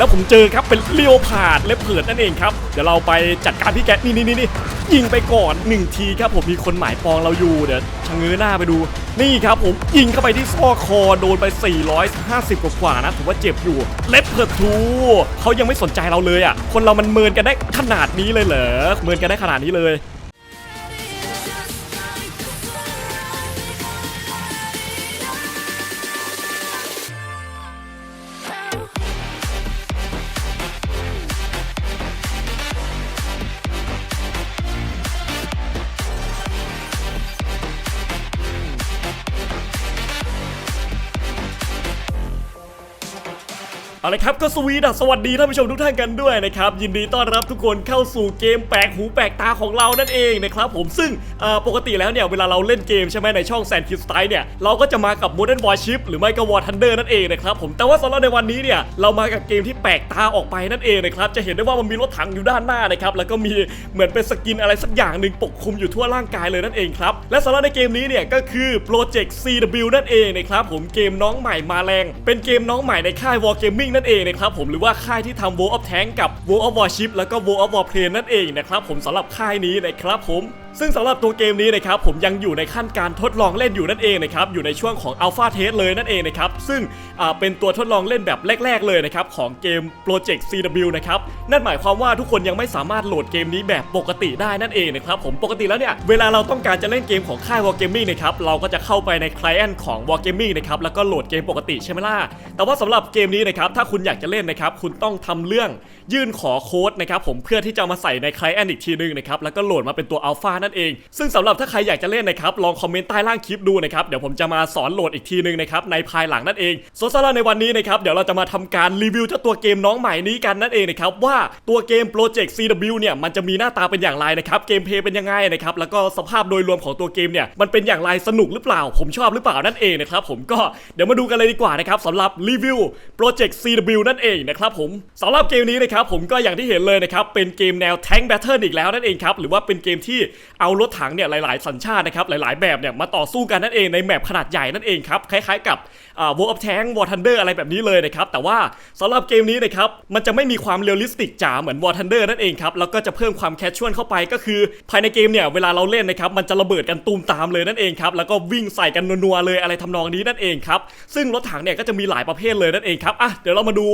แล้วผมเจอครับเป็นเลี้ยวผาดและเผิดนั่นเองครับเดี๋ยวเราไปจัดการพี่แกนี่นี่นี่ยิงไปก่อนหนึ่งทีครับผมมีคนหมายปองเราอยู่เดี๋ยวชะเง้อหน้าไปดู นี่ครับผมยิงเข้าไปที่ซอกคอโดนไป 450 กว่าๆนะถือว่าเจ็บอยู่เล็บเผิดทูเขายังไม่สนใจเราเลยอะคนเรามันเมินกันได้ขนาดนี้เลยเหรอเมินกันได้ขนาดนี้เลย เอาละครับก็สวีดัสสวัสดีท่านผู้ชมทุกท่านกันด้วยนะครับยินดีต้อนรับทุกคนเข้าสู่เกมแปลกหูแปลกตาของเรานั่นเองนะครับผมซึ่งปกติแล้วเนี่ยเวลาเราเล่นเกมใช่ไหมในช่องแซนคิสไตเนี่ยเราก็จะมากับ Modern Warship หรือไม่ก็ War Thunder นั่นเองนะครับผมแต่ว่าสำหรับในวันนี้เนี่ยเรามากับเกมที่แปลกตาออกไปนั่นเองนะครับจะเห็นได้ว่ามันมีรถถังอยู่ด้านหน้านะครับแล้วก็มีเหมือนเป็นสกินอะไรสักอย่างหนึ่งปกคลุมอยู่ทั่วร่างกายเลยนั่นเองครับและสำหรับในเกมนี้เนี่ยก็คือ Project CW นั่นเองนะครับผมเกมน้องใหม่มาแรง เป็นเกมน้องใหม่ในค่าย War Gaming นั่นเองนะครับผมหรือว่าค่ายที่ทำ World of Tank กับ World of Warship แล้วก็ World of Warplane นั่นเองนะครับผมสำหรับค่ายนี้นะครับผมซึ่งสำหรับตัวเกมนี้นะครับผมยังอยู่ในขั้นการทดลองเล่นอยู่นั่นเองนะครับอยู่ในช่วงของ Alpha Test เลยนั่นเองนะครับซึ่งเป็นตัวทดลองเล่นแบบแรก ๆ เลยนะครับของเกม Project CW นะครับนั่นหมายความว่าทุกคนยังไม่สามารถโหลดเกมนี้แบบปกติได้นั่นเองนะครับผมปกติแล้วเนี่ยเวลาเราต้องการจะเล่นเกมของค่าย War Gaming นะครับเราก็จะเข้าไปใน Client ของ War Gaming นะครับแล้วก็โหลดเกมปกติใช่ไหมล่ะแต่ว่าสำหรับเกมนี้นะครับถ้าคุณอยากจะเล่นนะครับคุณต้องทำเรื่องยื่นขอโค้ดนะครับผมเพื่อที่จะมาใส่ใน Client อีกทีนึงนะครับแล้วก็โหลดมาเป็นตัว Alpha นั่นเอง ซึ่งสำหรับถ้าใครอยากจะเล่นนะครับลองคอมเมนต์ใต้ล่างคลิปดูนะครับเดี๋ยวผมจะมาสอนโหลดอีกทีนึงนะครับในภายหลังนั่นเองส่วนสำหรับในวันนี้นะครับเดี๋ยวเราจะมาทำการรีวิวเจ้าตัวเกมน้องใหม่นี้กันนั่นเองนะครับว่าตัวเกม Project CW เนี่ยมันจะมีหน้าตาเป็นอย่างไรนะครับเกมเพลย์เป็นยังไงนะครับแล้วก็สภาพโดยรวมของตัวเกมเนี่ยมันเป็นอย่างไรสนุกหรือเปล่า ผมชอบหรือเปล่านั่นเองนะครับผมก็เดี๋ยวมาดูกันเลยดีกว่านะครับสำหรับรีวิว Project CW นั่นเองนะครับผมสำหรับเกมนี้นะครับผมก็อย่างที่เห็นเลยนะครับเป็นเกมแนว Tank Battle อีกแล้วนั่นเองครับหรือว่าเป็นเกมที่ เอารถถังเนี่ยหลาย ๆ สัญชาตินะครับหลาย ๆ แบบเนี่ยมาต่อสู้กันนั่นเองในแมปขนาดใหญ่นั่นเองครับคล้าย ๆ กับอ่า World of Tank War Thunder อะไรแบบนี้เลยนะครับแต่ว่าสำหรับเกมนี้นะครับมันจะไม่มีความเรียลลิสติกจ๋าเหมือน War Thunder นั่นเองครับแล้วก็จะเพิ่มความแคชชวลเข้าไปก็คือ ภายในเกมเนี่ยเวลาเราเล่นนะครับมันจะระเบิดกันตูมตามเลยนั่นเองครับแล้วก็วิ่งใส่กันนัวๆเลยอะไรทำนองนี้นั่นเองครับซึ่งรถถังเนี่ยก็จะมีหลายประเภทเลยนั่นเองครับอะเดี๋ยวเรามาดู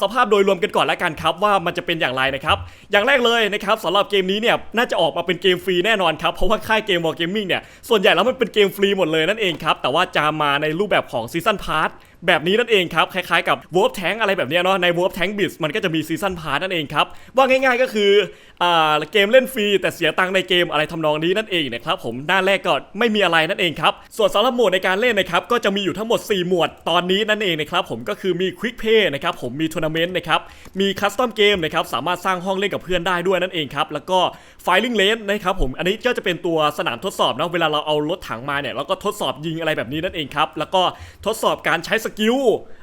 สภาพโดยรวมกันก่อนแล้วกันครับว่ามันจะเป็นอย่างไรนะครับอย่างแรกเลยนะครับสำหรับเกมนี้เนี่ยน่าจะออกมาเป็นเกมฟรีแน่นอนครับ เพราะว่าค่ายเกมมอร์เกมมิ่งเนี่ยส่วนใหญ่แล้วมันเป็นเกมฟรีหมดเลยนั่นเองครับแต่ว่าจะมาในรูปแบบของซีซันพาร์ท แบบนี้นั่นเองครับ คล้ายๆกับ w o r p Tank อะไรแบบนี้เนาะใน w o r p Tank b i t มันก็จะมีซีซันพาร์ทนั่นเองครับ ว่าง่ายๆก็คืออ่าเกมเล่นฟรีแต่เสียตังค์ในเกมอะไรทำนองนี้นั่นเองนะครับผมหน้าแรกก็ไม่มีอะไรนั่นเองครับส่วนสำหรับหมวดในการเล่นนะครับก็จะมีอยู่ทั้งหมด 4 หมวดตอนนี้นั่นเองนะครับผมก็คือมี Quick Play นะครับผมมีทัวร์นาเมนต์นะครับมี Custom Game นะครับสามารถสร้างห้องเล่นกับเพื่อนได้ด้วยนั่นเองครับแล้วก็ Firing Range นะครับผมอันนี้ก็จะเป็นตัวสนามทดสอบนะเวลาเราเอารถถังมาเนี่ยเราก็ทดสอบยิงอะไรแบบนี้นั่นเองครับแล้วก็ทดสอบการใช้สกิล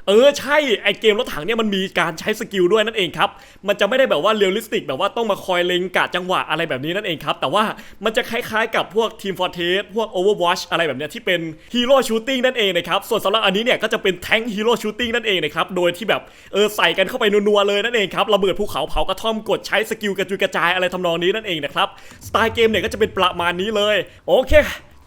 เออใช่ไอเกมรถถังเนี่ยมันมีการใช้สกิลด้วยนั่นเองครับมันจะไม่ได้แบบว่าเรียลลิสติกแบบว่าต้องมาคอยเล็งกะจังหวะอะไรแบบนี้นั่นเองครับแต่ว่ามันจะคล้ายๆกับพวก Team Fortress พวก Overwatch อะไรแบบเนี้ยที่เป็นฮีโร่ชูตติ้งนั่นเองนะครับส่วนสำหรับอันนี้เนี่ยก็จะเป็นแทงฮีโร่ชูตติ้งนั่นเองนะครับโดยที่แบบเออใส่กันเข้าไปนัวๆเลยนั่นเองครับระเบิดภูเขาเผากระท่อมกดใช้สกิลกระจุยกระจายอะไรทำนองนี้นั่นเองนะครับสไตล์เกมเนี่ยก็จะเป็นประมาณนี้เลยโอเค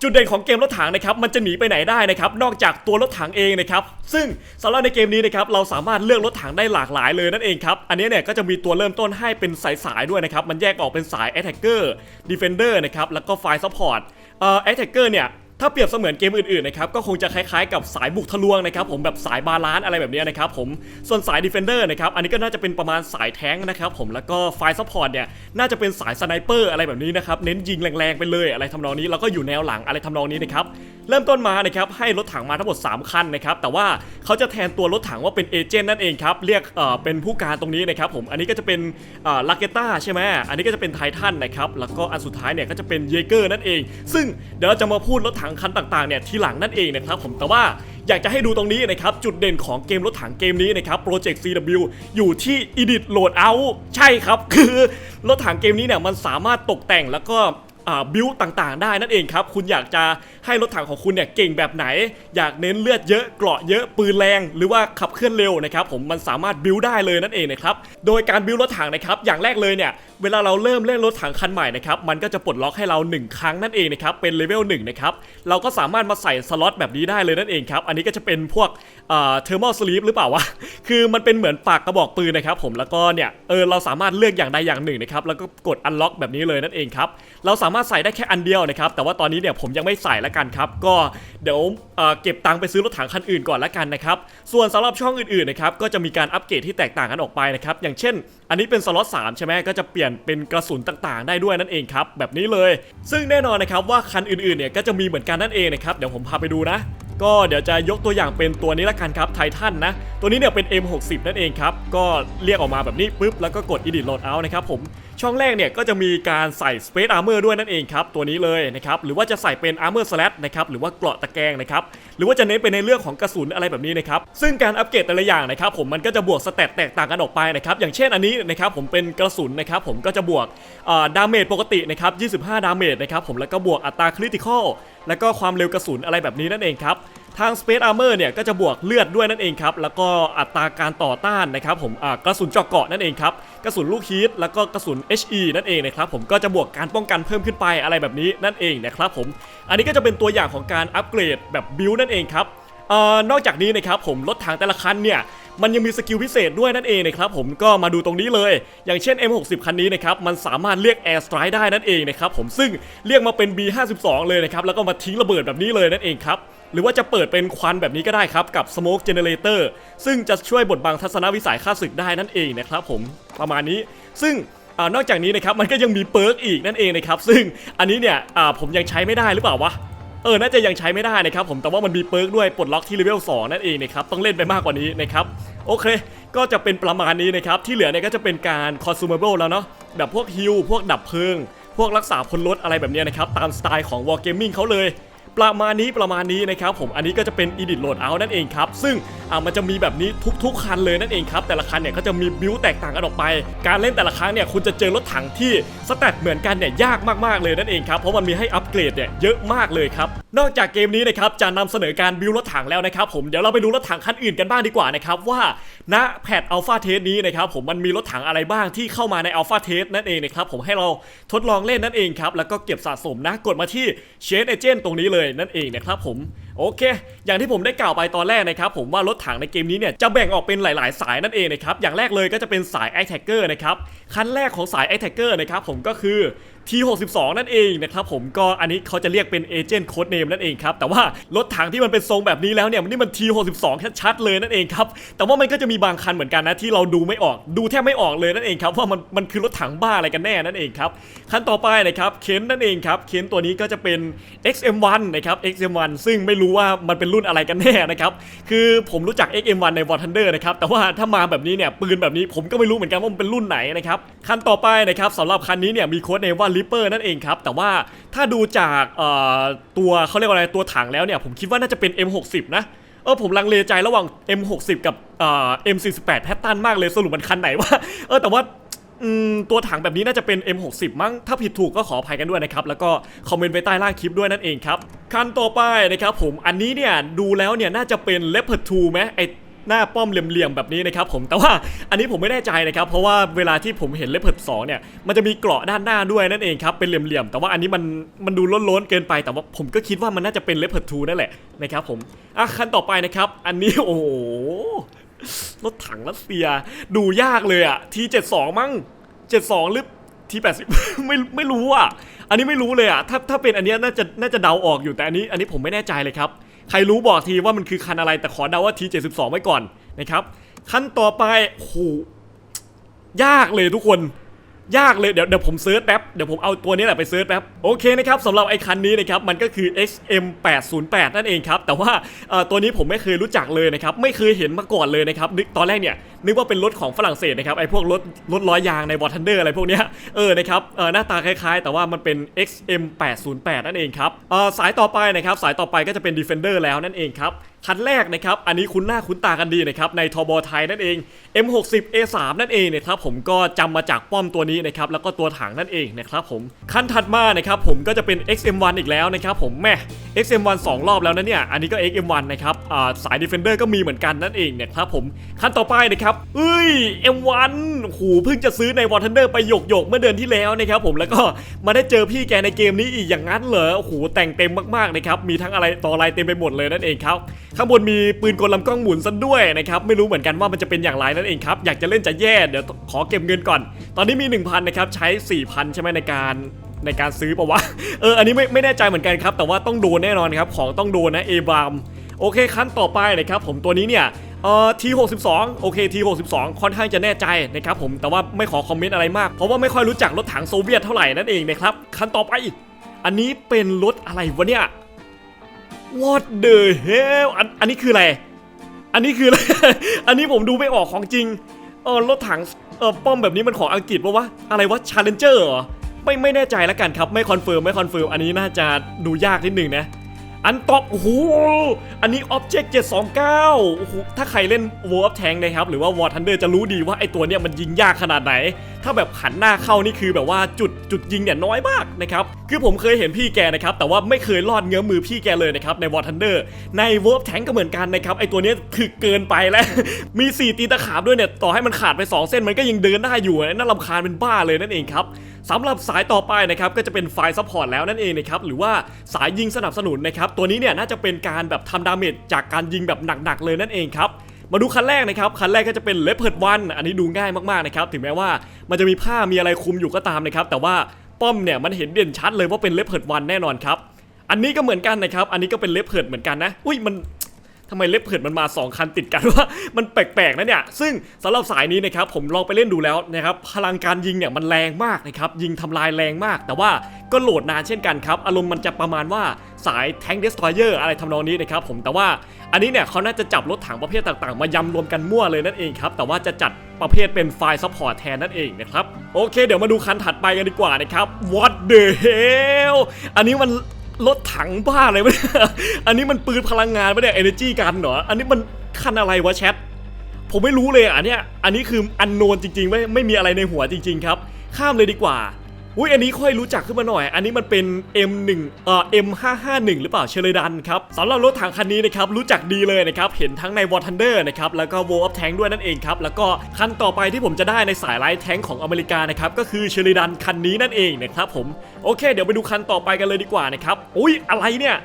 จุดเด่นของเกมรถถังนะครับมันจะหนีไปไหนได้นะครับนอกจากตัวรถถังเองนะครับซึ่งสำหรับในเกมนี้นะครับเราสามารถเลือกรถถังได้หลากหลายเลยนั่นเองครับอันนี้เนี่ยก็จะมีตัวเริ่มต้นให้เป็นสายๆด้วยนะครับมันแยกออกเป็นสาย Attacker Defender นะครับแล้วก็ไฟ Support เอ่อ Attacker เนี่ย ถ้าเปรียบเสมือนเกมอื่นๆนะครับก็คงจะคล้ายๆกับสายบุกทะลวงนะครับผมแบบสายบาลานซ์อะไรแบบนี้นะครับผมส่วนสาย Defender นะครับอันนี้ก็น่าจะเป็นประมาณสายแท้งนะครับผมแล้วก็ไฟซัพพอร์ตเนี่ยน่าจะเป็นสายสไนเปอร์อะไรแบบนี้นะครับเน้นยิงแรงๆไปเลยอะไรทำนองนี้แล้วก็อยู่แนวหลังอะไรทำนองนี้นะครับเริ่มต้นมานะครับให้รถถังมาทั้งหมด 3 คันนะครับแต่ว่าเขาจะแทนตัวรถถังว่าเป็นเอเจนต์นั่นเองครับเรียกเอ่อเป็นผู้การตรงนี้นะครับผมอันนี้ก็จะเป็นเอ่อลาเกต้าใช่ไหมอันนี้ก็จะเป็นไททันนะครับแล้วก็อันสุดท้ายเนี่ยก็จะเป็นเยเกอร์นั่นเอง ซึ่งเดี๋ยวเราจะมาพูดรถถังคันต่างๆเนี่ยทีหลังนั่นเองนะครับผมแต่ว่าอยากจะให้ดูตรงนี้นะครับจุดเด่นของเกมรถถังเกมนี้นะครับ Project CW อยู่ที่ Edit Loadout ใช่ครับ คือรถถังเกมนี้เนี่ยมันสามารถตกแต่งแล้วก็บิวต่างๆ ได้นั่นเองครับ คุณอยากจะ ให้รถถังของคุณเนี่ยเก่งแบบไหน อยากเน้นเลือดเยอะเกราะเยอะปืนแรง หรือว่าขับเคลื่อนเร็วนะครับผมมันสามารถบิวได้เลยนั่นเองนะครับโดยการบิวรถถังนะครับอย่างแรกเลยเนี่ยเวลาเราเริ่มเล่นรถถังคันใหม่นะครับมันก็จะปลดล็อกให้เรา 1 ครั้งนั่นเองนะครับเป็นเลเวล1นะครับเราก็สามารถมาใส่สล็อตแบบนี้ได้เลยนั่นเองครับอันนี้ก็จะเป็นพวกเทอร์มอลสลีปหรือเปล่าวะคือมันเป็นเหมือนปากกระบอกปืนนะครับผมแล้วก็เนี่ยเออเราสามารถเลือกอย่างใดอย่างหนึ่งนะครับแล้วก็กดอันล็อกแบบนี้เลยนั่นเองครับเราสามารถใส่ได้แค่อันเดียวนะครับแต่ว่าตอนนี้เนี่ยผมยังไม่ใส่ละกันครับ ก็เดี๋ยวเเก็บตังค์ไปซื้อรถถังคันอื่นก่อนละกันนะครับ ส่วนสำหรับช่องอื่นๆนะครับก็จะมีการอัปเกรดที่แตกต่างกันออกไปนะครับ อย่างเช่น อันนี้เป็นสล็อต3ใช่ไหมก็จะเปลี่ยนเป็นกระสุนต่างๆ ได้ด้วยนั่นเองครับ แบบนี้เลย ซึ่งแน่นอนนะครับว่าคันอื่นๆเนี่ยก็จะมีเหมือนกันนั่นเองนะครับเดี๋ยวผมพาไปดูนะก็เดี๋ยวจะยกตัวอย่างเป็นตัวนี้ละกันครับไททันนะ ตัวนี้เนี่ยเป็น M60 นั่นเองครับ ก็เรียกออกมาแบบนี้ปุ๊บแล้วก็กด Edit Loadout นะครับผมช่องแรกเนี่ยก็จะมีการใส่ Space Armor ด้วยนั่นเองครับตัวนี้เลยนะครับหรือว่าจะใส่เป็น Armor Slash นะครับหรือว่าเกราะตะแกรงนะครับหรือว่าจะเน้นไปในเรื่องของกระสุนอะไรแบบนี้นะครับซึ่งการอัปเกรดแต่ละอย่างนะครับผมมันก็จะบวกสเตตแตกต่างกันออกไปนะครับอย่างเช่นอันนี้นะครับผมเป็นกระสุนนะครับผมก็จะบวกดาเมจปกตินะครับ25 ดาเมจนะครับผมแล้วก็บวกอัตราคริติคอลแล้วก็ความเร็วกระสุนอะไรแบบนี้นั่นเองครับ ทาง Space Armor เนี่ยก็จะบวกเลือดด้วยนั่นเองครับ แล้วก็อัตราการต่อต้านนะครับผมกระสุนเจาะเกาะนั่นเองครับกระสุนลูกฮีทแล้วก็กระสุน HE นั่นเองนะครับผมก็จะบวกการป้องกันเพิ่มขึ้นไปอะไรแบบนี้นั่นเองนะครับผมอันนี้ก็จะเป็นตัวอย่างของการอัปเกรดแบบบิลนั่นเองครับออนอกจากนี้นะครับผมรถถังแต่ละคันเนี่ยมันยังมีสกิลพิเศษด้วยนั่นเองนะครับผมก็มาดูตรงนี้เลย อย่างเช่น M60 คันนี้นะครับมันสามารถเรียก Air Strike ได้นั่นเองนะครับผมซึ่งเรียกมาเป็น B52 เลยนะครับแล้วก็มาทิ้งระเบิดแบบนี้เลยนั่นเองครับ หรือว่าจะเปิดเป็นควันแบบนี้ก็ได้ครับกับ Smoke Generator ซึ่งจะช่วยบดบังทัศนวิสัยค่าศึกได้นั่นเองนะครับผมประมาณนี้ ซึ่งอนอกจากนี้นะครับมันก็ยังมีเปิร์กอีกนั่นเองนะครับซึ่งอันนี้เนี่ยผมยังใช้ไม่ได้หรือเปล่าวะเออน่าจะยังใช้ไม่ได้นะครับผมแต่ว่ามันมีเปิร์กด้วยปลดล็อกที่เลเวล2นั่นเองนะครับต้องเล่นไปมากกว่านี้นะครับโอเค ก็จะเป็นประมาณนี้นะครับที่เหลือเนี่ยก็จะเป็นการ consumable แล้วเนาะแบบพวกฮิลพวกดับเพลิง พวกรักษาพลลดอะไรแบบนี้นะครับตามสไตล์ของ Wargaming เขาเลย ประมาณนี้ประมาณนี้นะครับผมอันนี้ก็จะเป็น Edit Loadout นั่นเองครับ ซึ่งมันจะมีแบบนี้ทุกๆ คันเลยนั่นเองครับ แต่ละคันเนี่ยก็จะมีบิวแตกต่างกันออกไป การเล่นแต่ละครั้งเนี่ยคุณจะเจอรถถังที่สแตทเหมือนกันเนี่ยยากมากๆเลยนั่นเองครับเพราะมันมีให้อัปเกรดเนี่ยเยอะมากเลยครับ นอกจากเกมนี้นะครับจะนำเสนอการบิวรถถังแล้วนะครับผมเดี๋ยวเราไปดูรถถังคันอื่นกันบ้างดีกว่านะครับว่าณแพทอัลฟาเทสนี้นะครับผมมันมีรถถังอะไรบ้างที่เข้ามาในอัลฟาเทสนั่นเองนะครับผมให้เราทดลองเล่นนั่นเองครับแล้วก็เก็บสะสมนะกดมาที่เชนเอเจนต์ตรงนี้เลยนั่นเองนะครับผม โอเค อย่างที่ผมได้กล่าวไปตอนแรกนะครับผมว่ารถถังในเกมนี้เนี่ยจะแบ่งออกเป็นหลาย ๆ สายนั่นเองนะครับอย่างแรกเลยก็จะเป็นสาย i t a g g e r นะครับคันแรกของสาย i t a g g e r นะครับผมก็คือ T62 นั่นเองนะครับผมก็อันนี้เขาจะเรียกเป็นเอเจนต์โค้ดเนมนั่นเองครับแต่ว่ารถถังที่มันเป็นทรงแบบนี้แล้วเนี่ยนี่มัน T62 ชัดๆเลยนั่นเองครับแต่ว่ามันก็จะมีบางคันเหมือนกันนะที่เราดูไม่ออกดูแทบไม่ออกเลยนั่นเองครับว่ามันมันคือรถถังบ้าอะไรกันแน่นั่นเองครับคันต่อไปนะครับเคนนั่นเองครับเคนตัวนี้ก็จะเป็น XM1 นะครับ XM1 ซึ่งไม่รู้ว่ามันเป็นรุ่นอะไรกันแน่นะครับ คือผมรู้จัก XM1 ใน War Thunder นะครับ แต่ว่าถ้ามาแบบนี้เนี่ยปืนแบบนี้ผมก็ไม่รู้เหมือนกันว่ามันเป็นรุ่นไหนนะครับ คันต่อไปนะครับสำหรับคันนี้เนี่ยมีโค้ดเนมว่า Reaper นั่นเองครับ แต่ว่าถ้าดูจากตัวเขาเรียกว่าอะไรตัวถังแล้วเนี่ยผมคิดว่าน่าจะเป็น M60 นะเออผมลังเลใจระหว่าง M60 กับเอ่อ M48 แพตตันมากเลยสรุปมันคันไหนวะเออแต่ว่าตัวถังแบบนี้น่าจะเป็น M60 มั้ง ถ้าผิดถูกก็ขออภัยกันด้วยนะครับ แล้วก็คอมเมนต์ไว้ใต้ล่างคลิปด้วยนั่นเองครับ คันต่อไปนะครับผมอันนี้เนี่ยดูแล้วเนี่ยน่าจะเป็น Leopard 2ไหมไอหน้าป้อมเหลี่ยมๆแบบนี้นะครับผมแต่ว่าอันนี้ผมไม่แน่ใจนะครับ เพราะว่าเวลาที่ผมเห็น Leopard 2เนี่ยมันจะมีเกราะด้านหน้าด้วยนั่นเองครับเป็นเหลี่ยมๆแต่ว่าอันนี้มันมันดูล้นๆเกินไป แต่ว่าผมก็คิดว่ามันน่าจะเป็น Leopard 2นั่นแหละนะครับผมอะคันต่อไปนะครับ อันนี้โอ้โหรถถังรัสเซีย ดูยากเลยอะที72มั้ง72หรือที80ไม่ไม่รู้อะ อันนี้ไม่รู้เลยอะถ้าถ้าเป็นอันเนี้ยน่าจะน่าจะเดาออกอยู่แต่อันนี้อันนี้ผมไม่แน่ใจเลยครับ ใครรู้บอกทีว่ามันคือคันอะไรแต่ขอเดาว่าที72ไว้ก่อนนะครับคันต่อไปโอ้โหยากเลยทุกคน ยากเลยเดี๋ยวเดี๋ยวผมเซิร์ชแป๊บเดี๋ยวผมเอาตัวนี้แหละไปเซิร์ชแป๊บโอเคนะครับสำหรับไอ้คันนี้นะครับมันก็คือ XM808 นั่นเองครับแต่ว่าตัวนี้ผมไม่เคยรู้จักเลยนะครับไม่เคยเห็นมาก่อนเลยนะครับนึกตอนแรกเนี่ย นึกว่าเป็นรถของฝรั่งเศสนะครับไอ้พวกรถรถล้อยางในวอร์ทันเดอร์อะไรพวกเนี้ยเออนะครับเออหน้าตาคล้ายๆ แต่ว่ามันเป็น XM808 นั่นเองครับเออสายต่อไปนะครับสายต่อไปก็จะเป็น Defender แล้วนั่นเองครับคันแรกนะครับ อันนี้คุ้นหน้าคุ้นตากันดีนะครับ ในทบไทยนั่นเอง M60 A3 นั่นเองนะครับ ผมก็จำมาจากป้อมตัวนี้นะครับ แล้วก็ตัวถังนั่นเองนะครับผม คันถัดมานะครับ ผมก็จะเป็น XM1 อีกแล้วนะครับ ผมแม่ XM1 สองรอบแล้วนะเนี่ย อันนี้ก็ XM1 นะครับ สาย Defender ก็มีเหมือนกันนั่นเองนะครับผม คันต่อไปนะครับเอ้ย M1 โอ้โหเพิ่งจะซื้อใน War Thunder ไปหยกหยกเมื่อเดือนที่แล้วนะครับผมแล้วก็มาได้เจอพี่แกในเกมนี้อีกอย่างนั้นเหรอโอ้โหแต่งเต็มมากๆนะครับมีทั้งอะไรต่ออะไรเต็มไปหมดเลยนั่นเองครับข้างบนมีปืนกลลำกล้องหมุนซะด้วยนะครับไม่รู้เหมือนกันว่ามันจะเป็นอย่างไรนั่นเองครับอยากจะเล่นจะแย่เดี๋ยวขอเก็บเงินก่อน ตอนนี้มี 1,000นะครับใช้ 4,000 ใช่ไหมในการในการซื้อปะวะเอออันนี้ไม่ไม่แน่ใจเหมือนกันครับแต่ว่าต้องโดนแน่นอนครับของต้องโดนนะเอบามโอเคขั้นต่อไปนะครับผมตัวนี้เนี่ย เอ่อ T62 โอเค T62 ค่อนข้างจะแน่ใจนะครับผมแต่ว่าไม่ขอคอมเมนต์อะไรมาก เพราะว่าไม่ค่อยรู้จักรถถังโซเวียตเท่าไหร่นั่นเองนะครับขั้นต่อไป อันนี้เป็นรถอะไรวะเนี่ย What the hell อันอันนี้คืออะไร อันนี้คืออะไร อันนี้ผมดูไม่ออกของจริง เออรถถังเออป้อมแบบนี้มันของอังกฤษปะวะ อะไรวะ Challenger เหรอ ไม่ไม่แน่ใจแล้วกันครับ ไม่คอนเฟิร์มไม่คอนเฟิร์ม อันนี้น่าจะดูยากนิดหนึ่งนะ อันต็อปโอ้โหอันนี้ออบเจกต์729โอ้โหถ้าใครเล่น War of Tank นะครับ หรือว่า War Thunder จะรู้ดีว่าไอตัวเนี้ยมันยิงยากขนาดไหน ถ้าแบบหันหน้าเข้านี่คือแบบว่าจุดจุดยิงเนี่ยน้อยมากนะครับคือผมเคยเห็นพี่แกนะครับแต่ว่าไม่เคยรอดเงื้อมือพี่แกเลยนะครับใน War Thunder ใน War of Tank ก็เหมือนกันนะครับไอตัวนี้ยคือเกินไปแล้ว มี 4 ตีตะขาบด้วยเนี่ยต่อให้มันขาดไป 2 เส้นมันก็ยังเดินได้อยู่น่ารำคาญเป็นบ้าเลยนั่นเองครับสำหรับสายต่อไปนะครับก็จะเป็นไฟซัพพอร์ตแล้วนั่นเองนะครับหรือว่าสายยิงสนับสนุนนะครับตัวนี้เนี่ยน่าจะเป็นการแบบทำดาเมจจากการยิงแบบหนักๆเลยนั่นเองครับ มาดูคันแรกนะครับ คันแรกก็จะเป็นเลเพิร์ดวันอันนี้ดูง่ายมากๆนะครับ ถึงแม้ว่ามันจะมีผ้ามีอะไรคุมอยู่ก็ตามนะครับ แต่ว่าป้อมเนี่ยมันเห็นเด่นชัดเลยว่าเป็นเลเพิร์ดวันแน่นอนครับ อันนี้ก็เหมือนกันนะครับ อันนี้ก็เป็นเลเพิร์ดเหมือนกันนะ อุ้ยมันำไมเล็บเผิดมันมา2คันติดกันว่ามันแปลกๆนะเนี่ย ซึ่งสำหรับสายนี้นะครับผมลองไปเล่นดูแล้วนะครับพลังการยิงเนี่ยมันแรงมากนะครับยิงทำลายแรงมาก แต่ว่าก็โหลดนานเช่นกันครับ อารมณ์มันจะประมาณว่าสายแทง k ์ e ส t อยเออร์อะไรทำนองนี้นะครับผมแต่ว่าอันนี้เนี่ยเขาน่าจะจับรถถังประเภทต่างๆ มายำรวมกันมั่วเลยนั่นเองครับแต่ว่าจะจัดประเภทเป็นไฟล์ซัพพอร์ตแทนนั่นเองนะครับโอเค เดี๋ยวมาดูคันถัดไปกันดีกว่านะครับ What the hell อันนี้มัน รถถังบ้าอะไรวะเนี่ยอันนี้มันปืนพลังงานปะเนี่ย energy กันเหรอ อันนี้มันคันอะไรวะแชท ผมไม่รู้เลยอะอันเนี้ยอันนี้คืออันโนนจริงๆไม่ไม่มีอะไรในหัวจริง ๆ ครับ ข้ามเลยดีกว่า อุ้ยอันนี้ค่อยรู้จักขึ้นมาหน่อย อันนี้มันเป็น M1 เอ่อ M551 หรือเปล่าเชลดันครับสำหรับรถถังคันนี้นะครับรู้จักดีเลยนะครับเห็นทั้งใน War Thunder นะครับแล้วก็ War of Tank ด้วยนั่นเองครับแล้วก็คันต่อไปที่ผมจะได้ในสายไลท์แทงของอเมริกานะครับก็คือเชลดันคันนี้นั่นเองนะครับผมโอเค เดี๋ยวไปดูคันต่อไปกันเลยดีกว่านะครับอุ้ยอะไรเนี่ย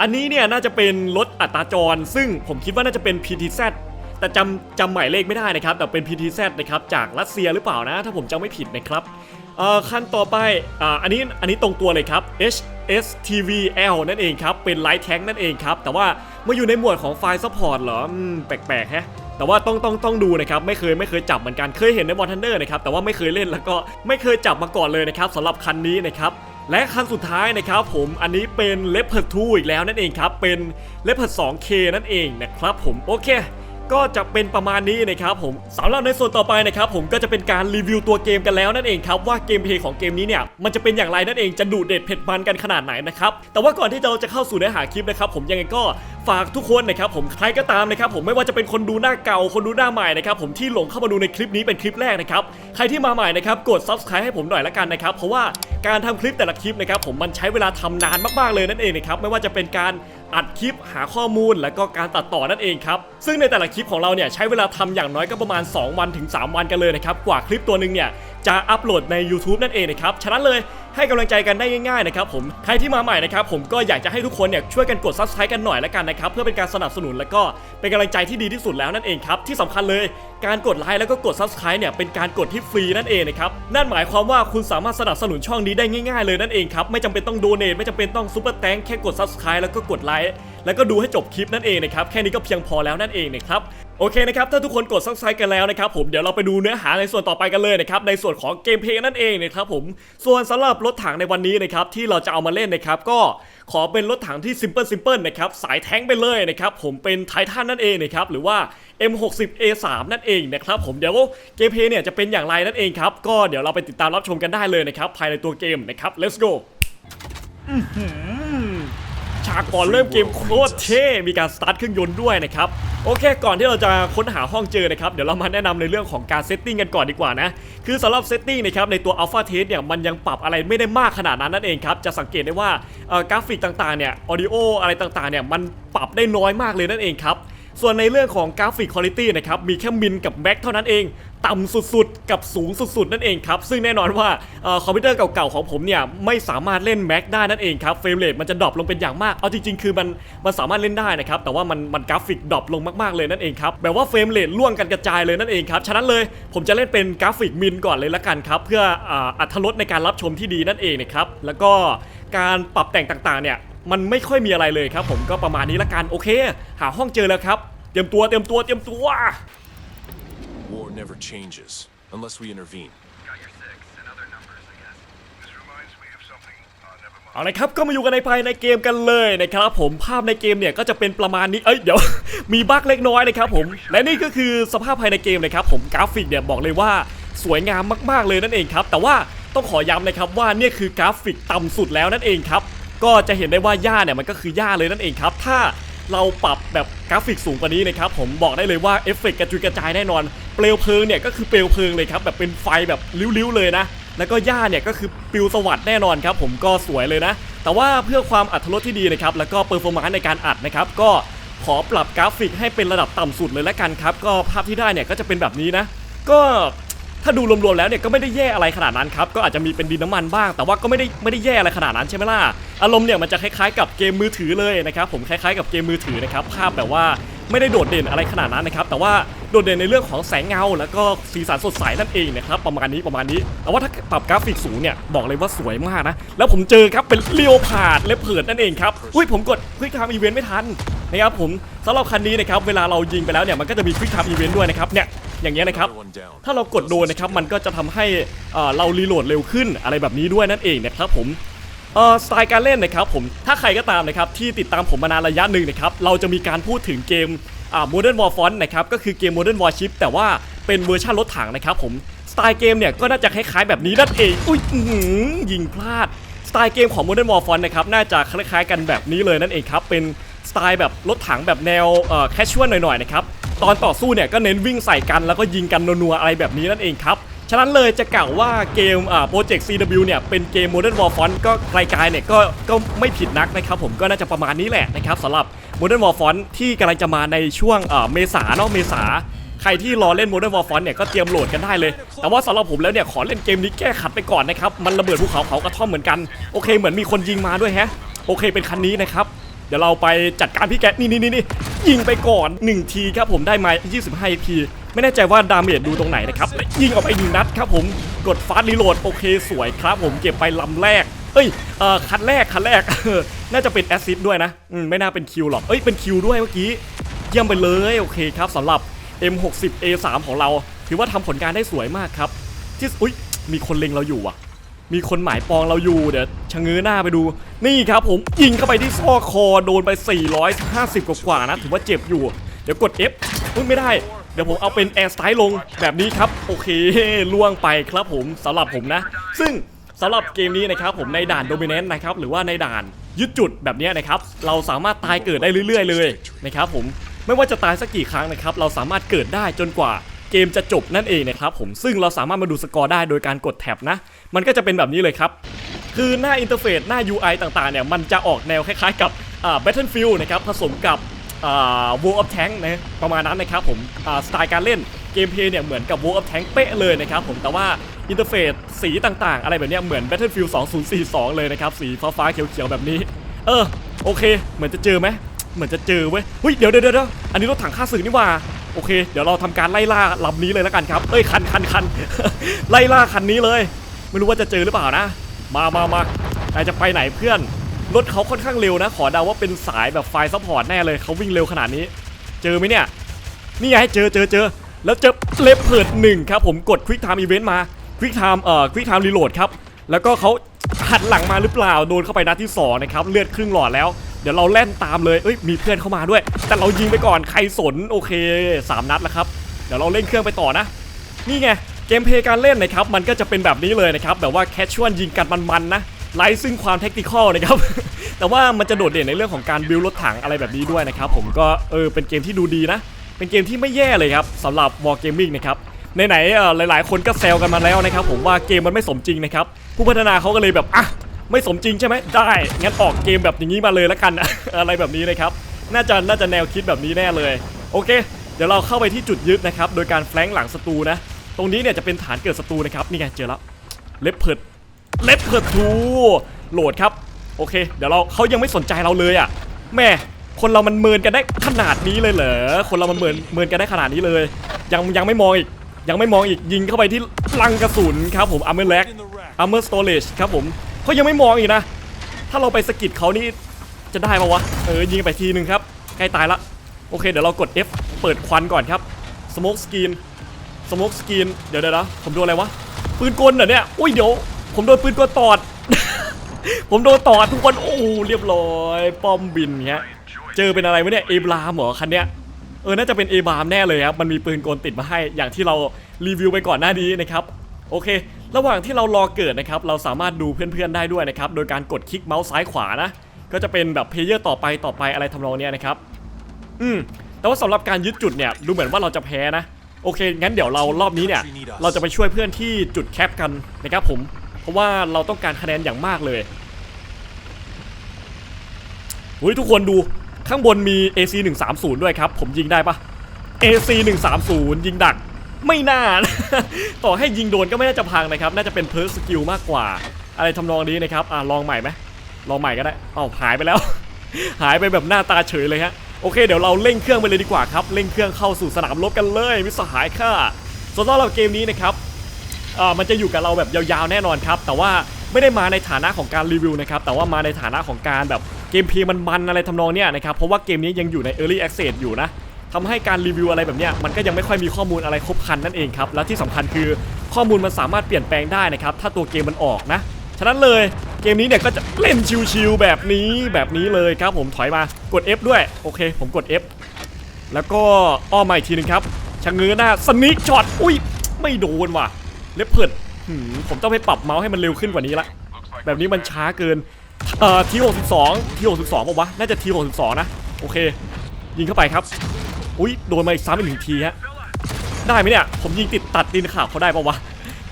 อันนี้เนี่ยน่าจะเป็นรถอัตราจร ซึ่งผมคิดว่าน่าจะเป็น PTZ แต่จำจำหมายเลขไม่ได้นะครับแต่เป็น PTZ นะครับจากรัสเซียหรือเปล่านะ ถ้าผมจำไม่ผิดนะครับ เอ่อคันต่อไปออันนี้อันนี้ตรงตัวเลยครับ HSTVL นั่นเองครับ เป็นไลท์แทงนั่นเองครับ แต่ว่ามาอยู่ในหมวดของไฟล์ซัพพอร์ตเหรออืมแปลกๆแฮะแต่ว่าต้องต้องต้องดูนะครับไม่เคยไม่เคยจับเหมือนกันเคยเห็นใน War Thunder นะครับแต่ว่าไม่เคยเล่นแล้วก็ไม่เคยจับมาก่อนเลยนะครับสำหรับคันนี้นะครับและคันสุดท้ายนะครับผมอันนี้เป็น Leopard 2อีกแล้วนั่นเองครับเป็น Leopard 2K นั่นเองนะครับผมโอเค ก็จะเป็นประมาณนี้นะครับผมสำหรับในส่วนต่อไปนะครับผมก็จะเป็นการรีวิวตัวเกมกันแล้วนั่นเองครับว่าเกมเพลย์ของเกมนี้เนี่ยมันจะเป็นอย่างไรนั่นเองจะดูเด็ดเผ็ดมันกันขนาดไหนนะครับแต่ว่าก่อนที่เราจะเข้าสู่เนื้อหาคลิปนะครับผมยังไงก็ฝากทุกคนนะครับผมใครก็ตามนะครับผมไม่ว่าจะเป็นคนดูหน้าเก่าคนดูหน้าใหม่นะครับผมที่หลงเข้ามาดูในคลิปนี้เป็นคลิปแรกนะครับใครที่มาใหม่นะครับกด subscribe ให้ผมหน่อยละกันนะครับเพราะว่าการทำคลิปแต่ละคลิปนะครับผมมันใช้เวลาทำนานมากๆเลยนั่นเองนะครับไม่ว่าจะเป็นการ อัดคลิปหาข้อมูลแล้วก็การตัดต่อนั่นเองครับ ซึ่งในแต่ละคลิปของเราเนี่ยใช้เวลาทำอย่างน้อยก็ประมาณ 2 วันถึง 3 วันกันเลยนะครับ กว่าคลิปตัวหนึ่งเนี่ยจะอัปโหลดใน YouTube นั่นเองนะครับ ฉะนั้นเลย ให้กำลังใจกันได้ง่ายๆนะครับผมใครที่มาใหม่นะครับผมก็อยากจะให้ทุกคนเนี่ยช่วยกันกดซับสไครต์กันหน่อยละกันนะครับเพื่อเป็นการสนับสนุนแล้วก็เป็นกำลังใจที่ดีที่สุดแล้วนั่นเองครับที่สำคัญเลยการกดไลค์แล้วก็กดซับสไครต์เนี่ยเป็นการกดที่ฟรีนั่นเองนะครับนั่นหมายความว่าคุณสามารถสนับสนุนช่องนี้ได้ง่ายๆเลยนั่นเองครับไม่จำเป็นต้องโดเนทไม่จำเป็นต้องซุปเปอร์แตงแค่กดซับสไครต์แล้วก็กดไลค์ แล้วก็ดูให้จบคลิปนั่นเองนะครับแค่นี้ก็เพียงพอแล้วนั่นเองนะครับโอเคนะครับถ้าทุกคนกดซับสไครต์กันแล้วนะครับผมเดี๋ยวเราไปดูเนื้อหาในส่วนต่อไปกันเลยนะครับในส่วนของเกมเพลย์นั่นเองนะครับผมส่วนสำหรับรถถังในวันนี้นะครับที่เราจะเอามาเล่นนะครับก็ขอเป็นรถถังที่ซิมเพิลซิมเพิลนะครับสายแท้งไปเลยนะครับผมเป็นไททันนั่นเองนะครับหรือว่า M60A3 นั่นเองนะครับผมเดี๋ยวเกมเพลย์เนี่ยจะเป็นอย่างไรนั่นเองครับก็เดี๋ยวเราไปติดตามรับชมกันได้เลยนะครับภายในตัวเกมนะครับ let's go ฉากก่อนเริ่มเกมโคตรเท่ มีการสตาร์ทเครื่องยนต์ด้วยนะครับ โอเค ก่อนที่เราจะค้นหาห้องเจอนะครับ เดี๋ยวเรามาแนะนำในเรื่องของการเซตติ้งกันก่อนดีกว่านะ คือสำหรับเซตติ้งนะครับ ในตัว Alpha Test เนี่ย มันยังปรับอะไรไม่ได้มากขนาดนั้นนั่นเองครับ จะสังเกตได้ว่ากราฟิกต่างๆ เนี่ย ออดิโออะไรต่างๆ เนี่ย มันปรับได้น้อยมากเลยนั่นเองครับส่วนในเรื่องของกราฟิกคุณภาพนะครับ มีแค่มินกับแม็กเท่านั้นเอง ต่ำสุดๆ กับสูงสุดๆ นั่นเองครับ ซึ่งแน่นอนว่าอคอมพิวเตอร์เก่าๆ ของผมเนี่ย ไม่สามารถเล่นแม็กได้นั่นเองครับเฟรมเรทมันจะดรอปลงเป็นอย่างมาก เอาจริงๆ คือมันมันสามารถเล่นได้นะครับ แต่ว่ามันมันกราฟิกดรอปลงมากๆเลยนั่นเองครับแบบว่าเฟรมเรทล่วงกันกระจายเลยนั่นเองครับฉะนั้นเลยผมจะเล่นเป็นกราฟิกมินก่อนเลยละกันครับเพื่ออ,อัตรสในการรับชมที่ดีนั่นเองนะครับแล้วก็การปรับแต่งต่างๆเนี่ยมันไม่ค่อยมีอะไรเลยครับ ผมก็ประมาณนี้ละกันโอเค หาห้องเจอแล้วครับ เตรียมตัวเตรียมตัวเตรียมตัว War never changes unless we intervene. Got your six and other numbers, I guess. This reminds me of something. Uh, never mind. เอาละครับก็มาอยู่กันในภายในเกมกันเลยนะครับผมภาพในเกมเนี่ยก็จะเป็นประมาณนี้เอ้ยเดี๋ยว มีบั๊กเล็กน้อยนะครับผมและนี่ก็คือสภาพภายในเกมนะครับผมกราฟิกเนี่ยบอกเลยว่าสวยงามมากๆเลยนั่นเองครับ แต่ว่าต้องขอย้ำนะครับว่าเนี่ยคือกราฟิกต่ำสุดแล้วนั่นเองครับก็จะเห็นได้ว่าหญ้าเนี่ยมันก็คือหญ้าเลยนั่นเองครับ ถ้า เราปรับแบบกราฟิกสูงกว่านี้นะครับผมบอกได้เลยว่าเอฟเฟกต์กระจุยกระจายแน่นอน เปลวเพลิงเนี่ยก็คือเปลวเพลิงเลยครับแบบเป็นไฟแบบลิ้วๆเลยนะ แล้วก็หญ้าเนี่ยก็คือปิวสวัสดแน่นอนครับผมก็สวยเลยนะ แต่ว่าเพื่อความอัตรสที่ดีนะครับแล้วก็เปอร์ฟอร์มานซ์ในการอัดนะครับก็ขอปรับกราฟิกให้เป็นระดับต่ำสุดเลยละกันครับก็ภาพที่ได้เนี่ยก็จะเป็นแบบนี้นะ ก็ ถ้าดูรวมๆแล้วเนี่ยก็ไม่ได้แย่อะไรขนาดนั้นครับก็อาจจะมีเป็นดินน้ำมันบ้าง แต่ว่าก็ไม่ได้ไม่ได้แย่อะไรขนาดนั้นใช่ไหมล่ะอารมณ์เนี่ยมันจะคล้ายๆกับเกมมือถือเลยนะครับผมคล้ายๆกับเกมมือถือนะครับภาพแบบว่าไม่ได้โดดเด่นอะไรขนาดนั้นนะครับแต่ว่าโดดเด่นในเรื่องของแสงเงา แล้วก็สีสันสดใสนั่นเองนะครับประมาณนี้ประมาณนี้แต่ว่าถ้าปรับกราฟิกสูงเนี่ยบอกเลยว่าสวยมากนะแล้วผมเจอครับเป็นเลียวพาดและเผิดนั่นเองครับอุ้ยผมกดควิกทม์อีเวนต์ไม่ทันนะครับผมสำหรับคันนี้นะครับเวลาเรายิงไปแล้วเนี่ยมันก็จะมีควิกทม์อีเวนต์ด้วยนะครับเนี่ย อย่างเงี้ยนะครับ Another one down. ถ้าเรากดโดนนะครับมันก็จะทำให้เอ่อเรารีโหลดเร็วขึ้นอะไรแบบนี้ด้วยนั่นเองนะครับผมเอ่อสไตล์การเล่นนะครับผมถ้าใครก็ตามนะครับที่ติดตามผมมานานระยะหนึ่งนะครับเราจะมีการพูดถึงเกมอ่า Modern Warfare นะครับก็คือเกม Modern Warship แต่ว่าเป็นเวอร์ชันรถถังนะครับผมสไตล์เกมเนี่ยก็น่าจะคล้ายๆแบบนี้นั่นเองอุ้ยอื้อหือยิงพลาดสไตล์เกมของ Modern Warfare นะครับน่าจะคล้ายๆกันแบบนี้เลยนั่นเองครับเป็นสไตล์แบบรถถังแบบแนวเอ่อแคชชวลหน่อยๆนะครับ ตอนต่อสู้เนี่ยก็เน้นวิ่งใส่กันแล้วก็ยิงกันนัวๆอะไรแบบนี้นั่นเองครับ ฉะนั้นเลยจะกล่าวว่าเกมอ่าโปรเจกต์ CW เนี่ยเป็นเกม Modern Warfare ก็ไกลๆเนี่ยก็ก็ไม่ผิดนักนะครับผมก็น่าจะประมาณนี้แหละนะครับสำหรับ Modern Warfare ที่กำลังจะมาในช่วงเอ่อเมษาเนาะเมษาใครที่รอเล่น Modern Warfare เนี่ยก็เตรียมโหลดกันได้เลย แต่ว่าสำหรับผมแล้วเนี่ยขอเล่นเกมนี้แก้ขัดไปก่อนนะครับ มันระเบิดภูเขาเผากระท่อมเหมือนกัน โอเคเหมือนมีคนยิงมาด้วยแฮะ โอเคเป็นคันนี้นะครับ เดี๋ยวเราไปจัดการพี่แกนี่นี่นี่นี่ยิงไปก่อน 1 ทีครับผมได้มา25 EP ไม่แน่ใจว่าดาเมจดูตรงไหนนะครับยิงออกไปหนึ่งนัดครับผมกดฟาสต์รีโหลดโอเคสวยครับผมเก็บไปลำแรกเอ้ยเอ่อคันแรกคันแรก น่าจะเป็นแอสซิดด้วยนะอืมไม่น่าเป็นคิวหรอกเอ้ยเป็นคิวด้วยเมื่อกี้เยี่ยมไปเลยโอเคครับสำหรับ M60A3 ของเรา ถือว่าทำผลงานได้สวยมากครับที่อุ้ยมีคนเล็งเราอยู่อะ มีคนหมายปองเราอยู่เดี๋ยวชะเง้อหน้าไปดู นี่ครับผมยิงเข้าไปที่ซอกคอโดนไป 450 กว่าๆนะ ถือว่าเจ็บอยู่ เดี๋ยวกด F อุ้ยไม่ได้ เดี๋ยวผมเอาเป็นแอร์สไตล์ลงแบบนี้ครับ โอเคล่วงไปครับผมสำหรับผมนะ ซึ่งสำหรับเกมนี้นะครับผมในด่านโดมิเนนต์นะครับหรือว่าในด่านยึดจุดแบบนี้นะครับ เราสามารถตายเกิดได้เรื่อย ๆ เลยนะครับผมไม่ว่าจะตายสักกี่ครั้งนะครับ เราสามารถเกิดได้จนกว่า เกมจะจบนั่นเองนะครับผมซึ่งเราสามารถมาดูสกอร์ได้โดยการกดแท็บนะ มันก็จะเป็นแบบนี้เลยครับ คือหน้าอินเทอร์เฟซหน้า UI ต่างๆเนี่ยมันจะออกแนวคล้ายๆกับอ่า Battlefield นะครับผสมกับอ่า World of Tank นะประมาณนั้นนะครับผมอ่าสไตล์การเล่นเกมเพลย์เนี่ยเหมือนกับ World of Tank เป๊ะเลยนะครับผมแต่ว่าอินเทอร์เฟซสีต่างๆ อะไรแบบนี้เหมือน Battlefield 2042 เลยนะครับสีฟ้าๆเขียวๆแบบนี้ เออโอเค เหมือนจะเจอไหมเหมือนจะเจอเว้ยเฮ้ยเดี๋ยวเดี๋ยวเดี๋ยวอันนี้รถถังฆ่าศึกนี่ว่า โอเค เดี๋ยวเราทำการไล่ล่าลำนี้เลยแล้วกันครับเอ้ยคันคันคันไล่ล่าคันนี้เลย ไม่รู้ว่าจะเจอหรือเปล่านะ มามามานายจะไปไหนเพื่อนรถเขาค่อนข้างเร็วนะ ขอเดาว่าเป็นสายแบบไฟซัพพอร์ตแน่เลยเขาวิ่งเร็วขนาดนี้ เจอไหมเนี่ย นี่ไงเจอเจอเจอแล้วเจอเลฟเพิดหนึ่งครับผมกดควิกไทม์อีเวนต์มาควิกไทม์เอ่อควิกไทม์รีโหลดครับแล้วก็เขาหันหลังมาหรือเปล่าโดนเข้าไปนัดที่2นะครับเลือดครึ่งหลอดแล้ว เดี๋ยวเราแล่นตามเลยเอ้ยมีเพื่อนเข้ามาด้วย แต่เรายิงไปก่อนใครสนโอเค 3 นัดแล้วครับเดี๋ยวเราเล่นเครื่องไปต่อนะ นี่ไงเกมเพย์การเล่นนะครับมันก็จะเป็นแบบนี้เลยนะครับแบบว่าแคชชวลยิงกันมันๆนะไร้ซึ่งความเทคนิคอลนะครับ แต่ว่ามันจะโดดเด่นในเรื่องของการบิวรถถังอะไรแบบนี้ด้วยนะครับ ผมก็เออเป็นเกมที่ดูดีนะ เป็นเกมที่ไม่แย่เลยครับสำหรับ War Gaming นะครับไหนๆหลาย ๆ คนก็แซวกันมาแล้วนะครับ ผมว่าเกมมันไม่สมจริงนะครับ ผู้พัฒนาเขาก็เลยแบบอะ ไม่สมจริงใช่ไหมได้งั้นออกเกมแบบอย่างนี้มาเลยแล้วกัน อะไรแบบนี้นะครับน่าจะน่าจะแนวคิดแบบนี้แน่เลยโอเค เดี๋ยวเราเข้าไปที่จุดยึดนะครับโดยการแฟลงหลังศัตรูนะตรงนี้เนี่ยจะเป็นฐานเกิดศัตรูนะครับนี่ไงเจอแล้วเลปเพิดเลปเพิดทูโหลดครับโอเค เดี๋ยวเราเขายังไม่สนใจเราเลยอะแม่คนเรามันเมินกันได้ขนาดนี้เลยเหรอคนเรามันเมินเมินกันได้ขนาดนี้เลย ยังยังไม่มองอีกยังไม่มองอีกยิงเข้าไปที่ลังกระสุนครับผม armor rack armor storage ครับผม เขายังไม่มองอีกนะ ถ้าเราไปสกิดเขานี่จะได้ปะวะ เออ ยิงไปทีนึงครับ ใกล้ตายละ โอเค เดี๋ยวเรากด F เปิดควันก่อนครับ smoke screen smoke screen เดี๋ยวเดี๋ยวนะผมโดนอะไรวะ ปืนกลเหรอเนี่ย อุ้ยเดี๋ยว ผมโดนปืนกลตอด ผมโดนตอดทุกคน โอ้เรียบร้อย ป้อมบินเงี้ย เจอเป็นอะไรวะเนี่ย เอบรามเหรอคันเนี้ย เออ น่าจะเป็นเอบรามแน่เลยครับ มันมีปืนกลติดมาให้ อย่างที่เรารีวิวไปก่อนหน้านี้นะครับ โอเค ระหว่างที่เรารอเกิดนะครับเราสามารถดูเพื่อนๆได้ด้วยนะครับโดยการกดคลิกเมาส์ซ้ายขวานะก็จะเป็นแบบเพลเยอร์ต่อไปต่อไปอะไรทำนองเนี้ยนะครับอืมแต่ว่าสำหรับการยึดจุดเนี่ยดูเหมือนว่าเราจะแพ้นะโอเค งั้นเดี๋ยวเรารอบนี้เนี่ย เราจะไปช่วยเพื่อนที่จุดแคปกันนะครับผม เพราะว่าเราต้องการคะแนนอย่างมากเลยอุ้ยทุกคนดูข้างบนมี AC 130ด้วยครับ ผมยิงได้ปะ AC 130ยิงดัก ไม่น่าต่อให้ยิงโดนก็ไม่น่าจะพังนะครับ น่าจะเป็นเพิร์สกิลมากกว่า อะไรทำนองนี้นะครับอะลองใหม่ไหมลองใหม่ก็ได้เอ้าหายไปแล้ว หายไปแบบหน้าตาเฉยเลยฮะโอเคเดี๋ยวเราเร่งเครื่องไปเลยดีกว่าครับเร่งเครื่องเข้าสู่สนามรบกันเลยมิสหายค่ะส่วนสำหรับเกมนี้นะครับอ่อมันจะอยู่กับเราแบบยาวๆแน่นอนครับ แต่ว่าไม่ได้มาในฐานะของการรีวิวนะครับแต่ว่ามาในฐานะของการแบบเกมเพลย์มันๆอะไรทำนองเนี้ยนะครับเพราะว่าเกมนี้ยังอยู่ใน Early Access อยู่นะ ทำให้การรีวิวอะไรแบบเนี้ยมันก็ยังไม่ค่อยมีข้อมูลอะไรครบครันนั่นเองครับและที่สำคัญคือข้อมูลมันสามารถเปลี่ยนแปลงได้นะครับถ้าตัวเกมมันออกนะฉะนั้นเลยเกมนี้เนี่ยก็จะเล่นชิวๆแบบนี้แบบนี้เลยครับผมถอยมากด F ด้วยโอเค ผมกด F แล้วก็อ้อมมาอีกทีหนึงครับชะเง้อหน้าสนิกช็อตอุ้ยไม่โดนว่ะเลปเพิดผมต้องไปปรับเมาส์ให้มันเร็วขึ้นกว่านี้ละแบบนี้มันช้าเกินเอ่อที62ที62ป่าวะน่าจะที62นะโอเค ยิงเข้าไปครับ อุ้ยโดนมาอีกซ้ำอีกหนึ่งทีฮะได้ไหมเนี่ยผมยิงติดตัดดินข่าวเขาได้ปะวะ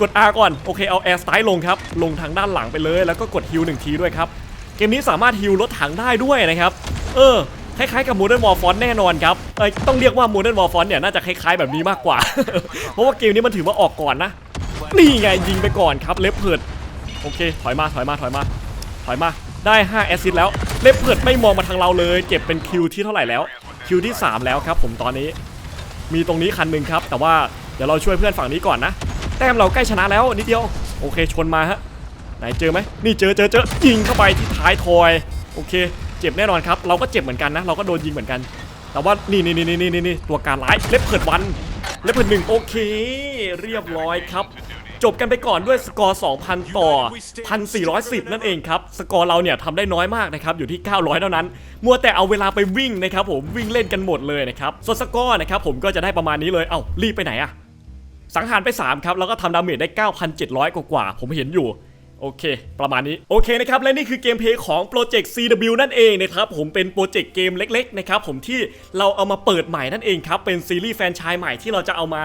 กด R ก่อนโอเคเอาแอร์สไตล์ลงครับลงทางด้านหลังไปเลยแล้วก็กดฮิลหนึ่งทีด้วยครับเกมนี้สามารถฮิลรถถังได้ด้วยนะครับเออคล้ายๆกับ Modern Warfare แน่นอนครับเอ้ยต้องเรียกว่า Modern Warfare เนี่ยน่าจะคล้ายๆแบบนี้มากกว่า เพราะว่าเกมนี้มันถือว่าออกก่อนนะ นี่ไงยิงไปก่อนครับเลฟเพิดโอเค ถอยมาถอยมาถอยมา ถอยมาได้5แอสซิสต์แล้วเลฟเพิดไม่มองมาทางเราเลยเก็บเป็นคิวที่เท่าไหร่แล้ว คิวที่ 3 แล้วครับผมตอนนี้มีตรงนี้คันหนึ่งครับ แต่ว่าเดี๋ยวเราช่วยเพื่อนฝั่งนี้ก่อนนะ แต้มเราใกล้ชนะแล้วนิดเดียวโอเคชนมาฮะไหนเจอไหมนี่เจอเจอเจอยิงเข้าไปที่ท้ายทอยโอเค เจ็บแน่นอนครับ เราก็เจ็บเหมือนกันนะ เราก็โดนยิงเหมือนกัน แต่ว่านี่นี่นี่นี่นี่นี่ตัวการร้ายเล็บเผิดวันเล็บเผิดหนึ่งโอเค เรียบร้อยครับ จบกันไปก่อนด้วยสกอร์ 2,000 ต่อ 1,410 นั่นเองครับ สกอร์เราเนี่ยทำได้น้อยมากนะครับ อยู่ที่ 900 เท่านั้น มัวแต่เอาเวลาไปวิ่งนะครับผมวิ่งเล่นกันหมดเลยนะครับส่วนสกอร์นะครับผมก็จะได้ประมาณนี้เลย เอ้ารีบไปไหนอะสังหารไป 3 ครับ แล้วก็ทำดาเมจได้ 9,700 กว่ากว่าๆผมเห็นอยู่ โอเค ประมาณนี้โอเคนะครับและนี่คือเกมเพลย์ของโปรเจกต์ CW นั่นเองนะครับผมเป็นโปรเจกต์เกมเล็กๆนะครับผมที่เราเอามาเปิดใหม่นั่นเองครับเป็นซีรีส์แฟนชายใหม่ที่เราจะเอามา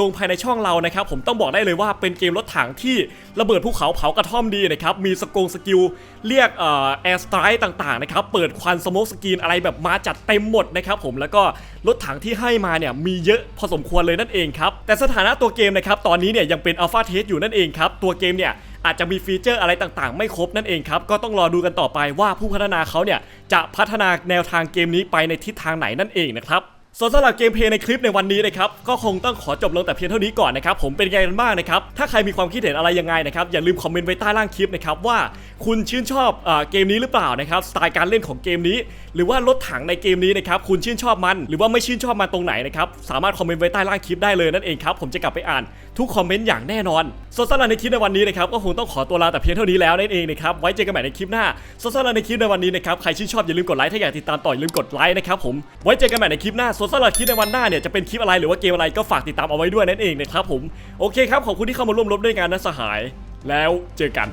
ลงภายในช่องเรานะครับผมต้องบอกได้เลยว่าเป็นเกมรถถังที่ระเบิดภูเขาเผากระท่อมดีนะครับมีสกงสกิลเรียกเอ่อแอร์สไตร์ต่างๆนะครับเปิดควันสโมกสกรีนอะไรแบบมาจัดเต็มหมดนะครับผมแล้วก็รถถังที่ให้มาเนี่ยมีเยอะพอสมควรเลยนั่นเองครับแต่สถานะตัวเกมนะครับตอนนี้เนี่ยยังเป็นอัลฟาเทสอยู่นั่นเองครับตัวเกมเนี่ยอาจจะมีฟีเจอร์อะไรต่างๆ ไม่ครบนั่นเองครับ ก็ต้องรอดูกันต่อไปว่าผู้พัฒนาเขาเนี่ยจะพัฒนาแนวทางเกมนี้ไปในทิศทางไหนนั่นเองนะครับ ส่วนสำหรับเกมเพลย์ในคลิปในวันนี้นะครับก็คงต้องขอจบลงแต่เพียงเท่านี้ก่อนนะครับผมเป็นไงกันบ้างนะครับถ้าใครมีความคิดเห็นอะไรยังไงนะครับอย่าลืมคอมเมนต์ไว้ใต้ล่างคลิปนะครับว่าคุณชื่นชอบเออเกมนี้หรือเปล่านะครับสไตล์การเล่นของเกมนี้ หรือว่ารถถังในเกมนี้นะครับคุณชื่นชอบมัน หรือว่าไม่ชื่นชอบมันตรงไหนนะครับสามารถคอมเมนต์ไว้ใต้ล่างคลิปได้เลยนั่นเองครับผมจะกลับไปอ่านทุกคอมเมนต์อย่างแน่นอนส่วนสำหรับในคลิปในวันนี้นะครับก็คงต้องขอตัวลาแต่เพียงเท่านี้แล้วนั่นเองนะครับไว้เจอกันใหม่ในคลิปหน้าส่วนสำหรับในคลิปในวันนี้นะครับใครชื่นชอบอย่าลืมกดไลค์ถ้าอยากติดตามต่ออย่าลืมกดไลค์นะครับผมไว้เจอกันใหม่ในคลิปหน้าส่วนสำหรับคลิปในวันหน้าเนี่ยจะเป็นคลิปอะไรหรือว่าเกมอะไรก็ฝากติดตามเอาไว้ด้วยนั่นเองนะครับผมโอเคครับขอบคุณที่เข้ามาร่วมรบด้วยกันนะสหาย แล้วเจอกัน